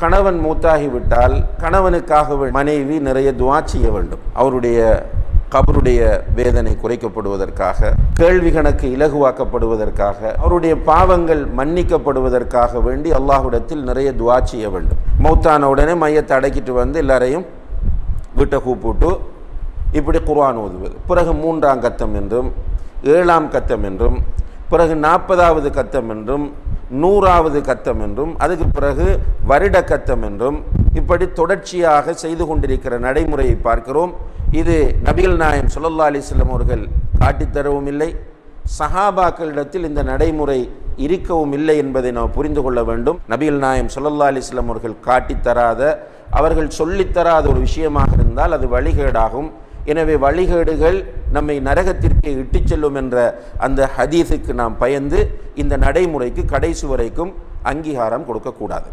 கணவன் மூத்தாகிவிட்டால் கணவனுக்காக மனைவி நிறைய துவா செய்ய வேண்டும். அவருடைய கபருடைய வேதனை குறைக்கப்படுவதற்காக கேள்வி கணக்கு இலகுவாக்கப்படுவதற்காக அவருடைய பாவங்கள் மன்னிக்கப்படுவதற்காக வேண்டி அல்லாஹ்விடத்தில் நிறைய துவா செய்ய வேண்டும். மௌத்தான உடனே மையத்தை அடக்கிட்டு வந்து எல்லாரையும் வீட்டை கூப்பிட்டு இப்படி குர்ஆன் ஓதுவது. பிறகு மூன்றாம் கத்தம் என்றும் ஏழாம் கத்தம் என்றும் பிறகு நாற்பதாவது கத்தம் என்றும் நூறாவது கத்தம் என்றும் அதுக்கு பிறகு வருட கத்தம் என்றும் இப்படி தொடர்ச்சியாக செய்து கொண்டிருக்கிற நடைமுறையை பார்க்கிறோம். இது நபிகள் நாயம் சுல்லா அலிஸ்லம் அவர்கள் காட்டித்தரவும் இல்லை. சஹாபாக்களிடத்தில் இந்த நடைமுறை இருக்கவும் இல்லை என்பதை நாம் புரிந்து கொள்ள வேண்டும். நபிகள் நாயம் சுல்லா அலிஸ்லம் அவர்கள் காட்டித்தராத அவர்கள் சொல்லித்தராத ஒரு விஷயமாக இருந்தால் அது வழிகேடாகும். எனவே வழிகேடுகள் நம்மை நரகத்திற்கு இட்டுச் செல்லும் என்ற அந்த ஹதீஸுக்கு நாம் பயந்து இந்த நடைமுறைக்கு கடைசி வரைக்கும் அங்கீகாரம் கொடுக்கக்கூடாது.